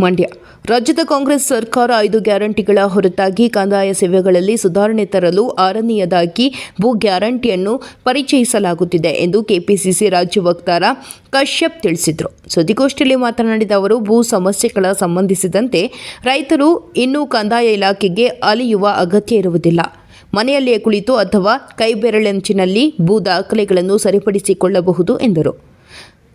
ಮಂಡ್ಯ. ರಾಜ್ಯದ ಕಾಂಗ್ರೆಸ್ ಸರ್ಕಾರ ಐದು ಗ್ಯಾರಂಟಿಗಳ ಹೊರತಾಗಿ ಕಂದಾಯ ಸೇವೆಗಳಲ್ಲಿ ಸುಧಾರಣೆ ತರಲು ಆರನೆಯದಾಗಿ ಭೂ ಗ್ಯಾರಂಟಿಯನ್ನು ಪರಿಚಯಿಸಲಾಗುತ್ತಿದೆ ಎಂದು ಕೆಪಿಸಿಸಿ ರಾಜ್ಯ ವಕ್ತಾರ ಕಶ್ಯಪ್ ತಿಳಿಸಿದರು. ಸುದ್ದಿಗೋಷ್ಠಿಯಲ್ಲಿ ಮಾತನಾಡಿದ ಅವರು, ಭೂ ಸಮಸ್ಯೆಗಳ ಸಂಬಂಧಿಸಿದಂತೆ ರೈತರು ಇನ್ನೂ ಕಂದಾಯ ಇಲಾಖೆಗೆ ಅಲಿಯುವ ಅಗತ್ಯ ಇರುವುದಿಲ್ಲ. ಮನೆಯಲ್ಲಿಯೇ ಕುಳಿತು ಅಥವಾ ಕೈಬೆರಳೆಂಚಿನಲ್ಲಿ ಭೂ ದಾಖಲೆಗಳನ್ನು ಸರಿಪಡಿಸಿಕೊಳ್ಳಬಹುದು ಎಂದರು.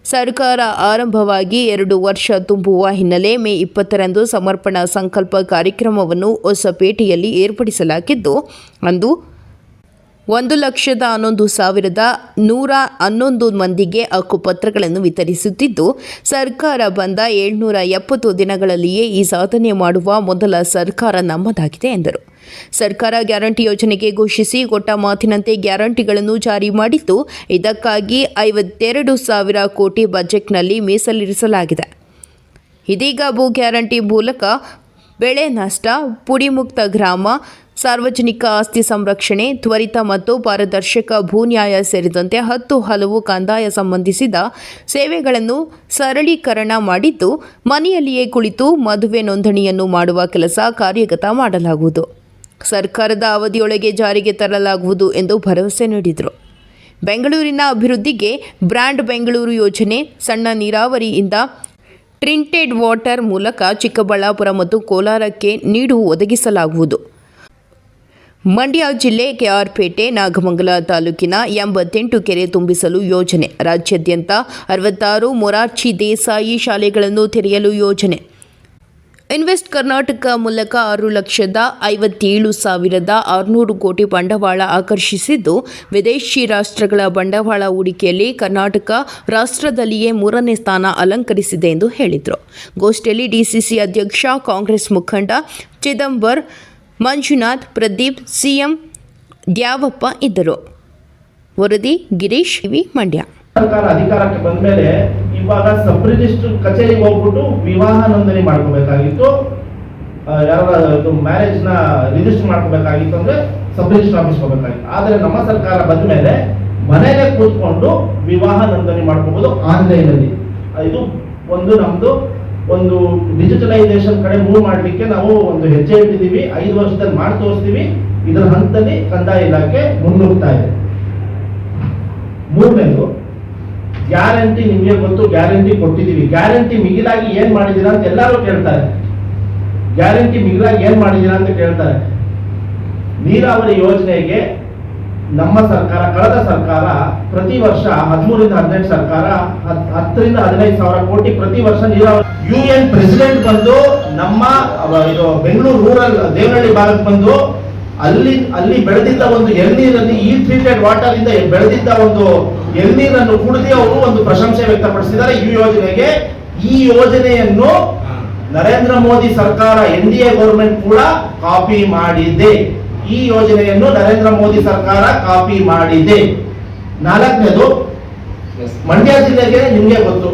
ಸರ್ಕಾರ ಆರಂಭವಾಗಿ ಎರಡು ವರ್ಷ ತುಂಬುವ ಹಿನ್ನೆಲೆ ಮೇ ಇಪ್ಪತ್ತರಂದು ಸಮರ್ಪಣಾ ಸಂಕಲ್ಪ ಕಾರ್ಯಕ್ರಮವನ್ನು ಹೊಸಪೇಟೆಯಲ್ಲಿ ಏರ್ಪಡಿಸಲಾಗಿದ್ದು ಅಂದು ಒಂದು ಲಕ್ಷದ ಹನ್ನೊಂದು ಸಾವಿರದ ನೂರ ಹನ್ನೊಂದು ಮಂದಿಗೆ ಹಕ್ಕುಪತ್ರಗಳನ್ನು ವಿತರಿಸುತ್ತಿದ್ದು, ಸರ್ಕಾರ ಬಂದ ಏಳ್ನೂರ ಎಪ್ಪತ್ತು ದಿನಗಳಲ್ಲಿಯೇ ಈ ಸಾಧನೆ ಮಾಡುವ ಮೊದಲ ಸರ್ಕಾರ ನಮ್ಮದಾಗಿದೆ ಎಂದರು. ಸರ್ಕಾರ ಗ್ಯಾರಂಟಿ ಯೋಜನೆಗೆ ಘೋಷಿಸಿ ಕೊಟ್ಟ ಮಾತಿನಂತೆ ಗ್ಯಾರಂಟಿಗಳನ್ನು ಜಾರಿ ಮಾಡಿದ್ದು, ಇದಕ್ಕಾಗಿ ಐವತ್ತೆರಡು ಸಾವಿರ ಕೋಟಿ ಬಜೆಟ್ನಲ್ಲಿ ಮೀಸಲಿರಿಸಲಾಗಿದೆ. ಇದೀಗ ಭೂ ಗ್ಯಾರಂಟಿ ಮೂಲಕ ಬೆಳೆ ನಷ್ಟ, ಪುಡಿಮುಕ್ತ ಗ್ರಾಮ ಸಾರ್ವಜನಿಕ ಆಸ್ತಿ ಸಂರಕ್ಷಣೆ, ತ್ವರಿತ ಮತ್ತು ಪಾರದರ್ಶಕ ಭೂನ್ಯಾಯ ಸೇರಿದಂತೆ ಹತ್ತು ಹಲವು ಕಂದಾಯ ಸಂಬಂಧಿಸಿದ ಸೇವೆಗಳನ್ನು ಸರಳೀಕರಣ ಮಾಡಿದ್ದು, ಮನೆಯಲ್ಲಿಯೇ ಕುಳಿತು ಮದುವೆ ನೋಂದಣಿಯನ್ನು ಮಾಡುವ ಕೆಲಸ ಕಾರ್ಯಗತ ಮಾಡಲಾಗುವುದು. ಸರ್ಕಾರದ ಅವಧಿಯೊಳಗೆ ಜಾರಿಗೆ ತರಲಾಗುವುದು ಎಂದು ಭರವಸೆ ನೀಡಿದರು. ಬೆಂಗಳೂರಿನ ಅಭಿವೃದ್ಧಿಗೆ ಬ್ರ್ಯಾಂಡ್ ಬೆಂಗಳೂರು ಯೋಜನೆ, ಸಣ್ಣ ನೀರಾವರಿಯಿಂದ ಟ್ರಿಂಟೆಡ್ ವಾಟರ್ ಮೂಲಕ ಚಿಕ್ಕಬಳ್ಳಾಪುರ ಮತ್ತು ಕೋಲಾರಕ್ಕೆ ನೀರು ಒದಗಿಸಲಾಗುವುದು. ಮಂಡ್ಯ ಜಿಲ್ಲೆ ಕೆಆರ್ಪೇಟೆ, ನಾಗಮಂಗಲ ತಾಲೂಕಿನ ಎಂಬತ್ತೆಂಟು ಕೆರೆ ತುಂಬಿಸಲು ಯೋಜನೆ. ರಾಜ್ಯಾದ್ಯಂತ ಅರವತ್ತಾರು ಮೊರಾರ್ಜಿ ದೇಸಾಯಿ ಶಾಲೆಗಳನ್ನು ತೆರೆಯಲು ಯೋಜನೆ. ಇನ್ವೆಸ್ಟ್ ಕರ್ನಾಟಕ ಮೂಲಕ ಆರು ಲಕ್ಷದ ಐವತ್ತೇಳು ಸಾವಿರದ ಆರುನೂರು ಕೋಟಿ ಬಂಡವಾಳ ಆಕರ್ಷಿಸಿದ್ದು, ವಿದೇಶಿ ರಾಷ್ಟ್ರಗಳ ಬಂಡವಾಳ ಹೂಡಿಕೆಯಲ್ಲಿ ಕರ್ನಾಟಕ ರಾಷ್ಟ್ರದಲ್ಲಿಯೇ ಮೂರನೇ ಸ್ಥಾನ ಅಲಂಕರಿಸಿದೆ ಎಂದು ಹೇಳಿದರು. ಗೋಷ್ಠಿಯಲ್ಲಿ ಡಿಸಿಸಿ ಅಧ್ಯಕ್ಷ, ಕಾಂಗ್ರೆಸ್ ಮುಖಂಡ ಚಿದಂಬರ್ ಮಂಜುನಾಥ್, ಪ್ರದೀಪ್, ಸಿಎಂ ದ್ಯಾವಪ್ಪ ಇದ್ದರು. ವರದಿ ಗಿರೀಶ್ ವಿ. ಮಂಡ್ಯ. ಸರ್ಕಾರ ಅಧಿಕಾರಕ್ಕೆ ಬಂದ ಮೇಲೆ ಇವಾಗ ಸಬ್ ರಿಜಿಸ್ಟರ್ ಕಚೇರಿಗೆ ಹೋಗ್ಬಿಟ್ಟು ವಿವಾಹ ನೋಂದಣಿ ಮಾಡ್ಕೋಬೇಕಾಗಿತ್ತು. ಯಾರು ಯಾರ ಮ್ಯಾರೇಜ್ನ ರಿಜಿಸ್ಟರ್ ಮಾಡ್ಕೋಬೇಕಾಗಿತ್ತು ಅಂದ್ರೆ ಸಬ್ ರಿಜಿಸ್ಟರ್ ಆಫೀಸ್ ಹೋಗ್ಬೇಕಾಗಿತ್ತು. ಆದ್ರೆ ನಮ್ಮ ಸರ್ಕಾರ ಬಂದ ಮೇಲೆ ಮನೆಯಲ್ಲೇ ಕೂತ್ಕೊಂಡು ವಿವಾಹ ನೋಂದಣಿ ಮಾಡ್ಕೋಬಹುದು ಆನ್ಲೈನ್ ಅಲ್ಲಿ ಇದು ಒಂದು ನಮ್ದು ಒಂದು ಡಿಜಿಟಲೈಸೇಷನ್ ಕಡೆ ಮೂವ್ ಮಾಡ್ಲಿಕ್ಕೆ ನಾವು ಒಂದು ಹೆಜ್ಜೆ ಇಟ್ಟಿದ್ದೀವಿ. ಐದು ವರ್ಷದಲ್ಲಿ ಮಾಡಿ ತೋರಿಸ್ತೀವಿ. ಇದರ ಹಂತದಲ್ಲಿ ಕಂದಾಯ ಇಲಾಖೆ ಮುನ್ನುಗ್ತಾ ಇದೆ. ಮೂರನೇದು, ಗ್ಯಾರಂಟಿ ನಿಮಗೆ ಗೊತ್ತು, ಗ್ಯಾರಂಟಿ ಕೊಟ್ಟಿದ್ದೀವಿ. ಗ್ಯಾರಂಟಿ ಮಿಗಿಲಾಗಿ ಏನ್ ಮಾಡಿದೀರಾ ಅಂತ ಎಲ್ಲರೂ ಕೇಳ್ತಾರೆ. ಗ್ಯಾರಂಟಿ ಮಿಗಿಲಾಗಿ ಏನ್ ಮಾಡಿದೀರಾ ಅಂತ ಕೇಳ್ತಾರೆ. ನೀರಾವರಿ ಯೋಜನೆಗೆ ನಮ್ಮ ಸರ್ಕಾರ ಕಳೆದ ಸರ್ಕಾರ ಪ್ರತಿ ವರ್ಷ ಹದಿಮೂರಿಂದ ಹದಿನೆಂಟು ಸರ್ಕಾರ ಹತ್- ಹತ್ತರಿಂದ ಹದಿನೈದು ಸಾವಿರ ಕೋಟಿ ಪ್ರತಿ ವರ್ಷ ನೀರಾವರಿ ಯು ಎನ್ ಪ್ರೆಸಿಡೆಂಟ್ ಬಂದು ನಮ್ಮ ಇದು ಬೆಂಗಳೂರು ರೂರಲ್ ದೇವನಹಳ್ಳಿ ಭಾಗಕ್ಕೆ ಬಂದು ಅಲ್ಲಿ ಅಲ್ಲಿ ಬೆಳೆದಿದ್ದ ಒಂದು ಎಳ್ನೀರಲ್ಲಿ ಈ ಟ್ರೀಟೆಡ್ ವಾಟರ್ ಇಂದ ಬೆಳೆದಿದ್ದ ಒಂದು ಎಳ್ನೀರನ್ನು ಕುಡಿದು ಅವರು ಒಂದು ಪ್ರಶಂಸೆ ವ್ಯಕ್ತಪಡಿಸಿದ್ದಾರೆ. ಈ ಯೋಜನೆಗೆ ಈ ಯೋಜನೆಯನ್ನು ನರೇಂದ್ರ ಮೋದಿ ಸರ್ಕಾರ ಎನ್ ಡಿ ಎ ಗೌರ್ಮೆಂಟ್ ಕೂಡ ಕಾಪಿ ಮಾಡಿದೆ. ಈ ಯೋಜನೆಯನ್ನು ನರೇಂದ್ರ ಮೋದಿ ಸರ್ಕಾರ ಕಾಪಿ ಮಾಡಿದೆ. ನಾಲ್ಕನೇದು ಮಂಡ್ಯ ಜಿಲ್ಲೆಗೆ ನಿಮಗೆ ಗೊತ್ತು.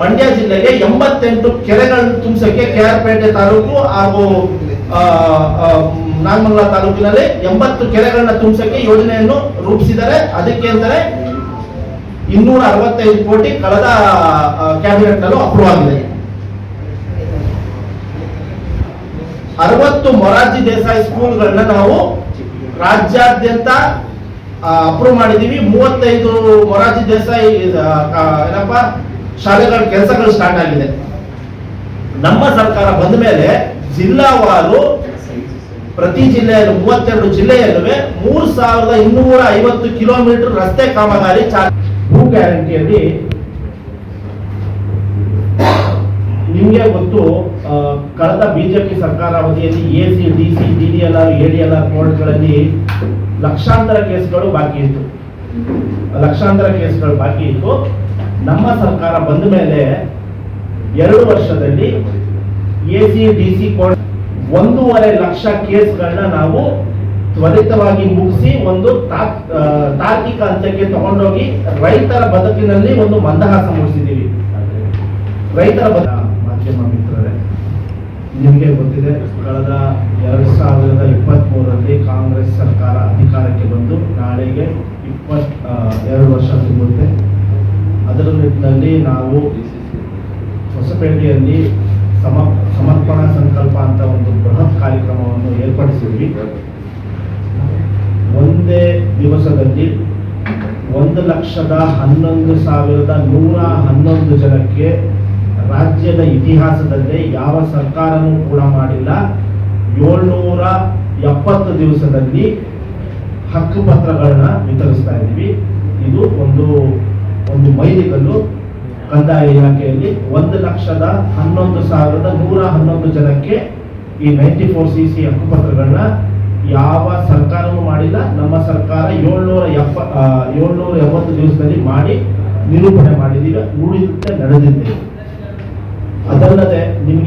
ಮಂಡ್ಯ ಜಿಲ್ಲೆಗೆ ಎಂಬತ್ತೆಂಟು ಕೆರೆಗಳನ್ನು ತುಂಬಿಸಕ್ಕೆ ಕೆ ಆರ್ ಪೇಟೆ ತಾಲೂಕು ಹಾಗೂ ನಾಗಮಂಗಲ ತಾಲೂಕಿನಲ್ಲಿ ಎಂಬತ್ತು ಕೆರೆಗಳನ್ನ ತುಂಬಿಸಕ್ಕೆ ಯೋಜನೆಯನ್ನು ರೂಪಿಸಿದರೆ ಅದಕ್ಕೆ ಅಂದರೆ ಇನ್ನೂರ ಅರವತ್ತೈದು ಕೋಟಿ ಕಳೆದ ಕ್ಯಾಬಿನೆಟ್ ನಲ್ಲೂ ಅಪ್ರೂವ್ ಆಗಿದೆ. ಅರವತ್ತು ಮೊರಾರ್ಜಿ ದೇಸಾಯಿ ಸ್ಕೂಲ್ಗಳನ್ನ ನಾವು ರಾಜ್ಯಾದ್ಯಂತ ಅಪ್ರೂವ್ ಮಾಡಿದೀವಿ. ಮೂವತ್ತೈದು ಮೊರಾರ್ಜಿ ದೇಸಾಯಿ ಏನಪ್ಪ, ಶಾಲೆಗಳ ಕೆಲಸಗಳು ಸ್ಟಾರ್ಟ್ ಆಗಿದೆ. ನಮ್ಮ ಸರ್ಕಾರ ಬಂದ ಮೇಲೆ ಜಿಲ್ಲಾವಾರು ಪ್ರತಿ ಜಿಲ್ಲೆಯಲ್ಲಿ, ಮೂವತ್ತೆರಡು ಜಿಲ್ಲೆಯಲ್ಲೂ ಮೂರು ಸಾವಿರದ ಇನ್ನೂರ ಐವತ್ತು ಕಿಲೋಮೀಟರ್ ರಸ್ತೆ ಕಾಮಗಾರಿ ಭೂ ಗ್ಯಾರಂಟಿಯಲ್ಲಿ ನಿಮ್ಗೆ ಗೊತ್ತು ಕಳೆದ ಬಿಜೆಪಿ ಸರ್ಕಾರ ಅವಧಿಯಲ್ಲಿ A C, D C, D D L R, A D L R ಕೋರ್ಟ್ಗಳಲ್ಲಿ ಲಕ್ಷಾಂತರ ಕೇಸ್ಗಳು ಬಾಕಿ ಇತ್ತು. ಲಕ್ಷಾಂತರ ಕೇಸ್ಗಳು ಬಾಕಿ ಇತ್ತು. ನಮ್ಮ ಸರ್ಕಾರ ಬಂದ ಮೇಲೆ ಎರಡು ವರ್ಷದಲ್ಲಿ A C, D C court ಒಂದೂವರೆ ಲಕ್ಷ ಕೇಸ್ಗಳನ್ನ ನಾವು ತ್ವರಿತವಾಗಿ ಮುಗಿಸಿ ಒಂದು ತಾರ್ಕಿಕ ಹಂತಕ್ಕೆ ತಗೊಂಡೋಗಿ ರೈತರ ಬದುಕಿನಲ್ಲಿ ಒಂದು ಮಂದಹಾಸ ಮೂಡಿಸಿದ್ದೀವಿ. ರೈತರ ಬದ ಮಾಧ್ಯಮ ಮಿತ್ರರೇ ನಿಮಗೆ ಗೊತ್ತಿದೆ, ಕಳೆದ ಎರಡು ಸಾವಿರದ ಇಪ್ಪತ್ತ್ಮೂರರಲ್ಲಿ ಕಾಂಗ್ರೆಸ್ ಸರ್ಕಾರ ಅಧಿಕಾರಕ್ಕೆ ಬಂದು ನಾಳೆಗೆ ಇಪ್ಪತ್ ಎರಡು ವರ್ಷ ತುಂಬುತ್ತೆ ಅದರ ನಿಟ್ಟಿನಲ್ಲಿ ನಾವು ಹೊಸಪೇಟೆಯಲ್ಲಿ ಸಮ, ಸಮರ್ಪಣಾ ಸಂಕಲ್ಪ ಅಂತ ಒಂದು ಬೃಹತ್ ಕಾರ್ಯಕ್ರಮವನ್ನು ಏರ್ಪಡಿಸಿದ್ವಿ. ಒಂದೇ ದಿವಸದಲ್ಲಿ ಒಂದು ಲಕ್ಷದ ಹನ್ನೊಂದು ಸಾವಿರದ ನೂರ ಹನ್ನೊಂದು ಜನಕ್ಕೆ ರಾಜ್ಯದ ಇತಿಹಾಸದಲ್ಲೇ ಯಾವ ಸರ್ಕಾರನೂ ಕೂಡ ಮಾಡಿಲ್ಲ. ಏಳ್ನೂರ ಎಪ್ಪತ್ತು ದಿವಸದಲ್ಲಿ ಹಕ್ಕುಪತ್ರಗಳನ್ನ ವಿತರಿಸ್ತಾ ಇದ್ದೀವಿ. ಇದು ಒಂದು ಒಂದು ಮೈಲಿಗಲ್ಲು ಕಂದಾಯ ಇಲಾಖೆಯಲ್ಲಿ ಒಂದು ಲಕ್ಷದ ಹನ್ನೊಂದು ಸಾವಿರದ ನೂರ ಹನ್ನೊಂದು ಜನಕ್ಕೆ ಈ ನೈಂಟಿ ಫೋರ್ ಸಿ ಸಿ ಹಕ್ಕುಪತ್ರಗಳನ್ನ ಯಾವ ಸರ್ಕಾರವೂ ಮಾಡಿಲ್ಲ. ನಮ್ಮ ಸರ್ಕಾರ ಏಳ್ನೂರ ಎಪ್ಪ ಏಳ್ನೂರ ಎಂಬತ್ತು ದಿವಸದಲ್ಲಿ ಮಾಡಿ ನಿರೂಪಣೆ ಮಾಡಿದ್ದೀವಿ. ಉಳಿದಂತೆ ನಡೆದಿದ್ದೇವೆ ಅದಲ್ಲದೆ ನಿಮಗೆ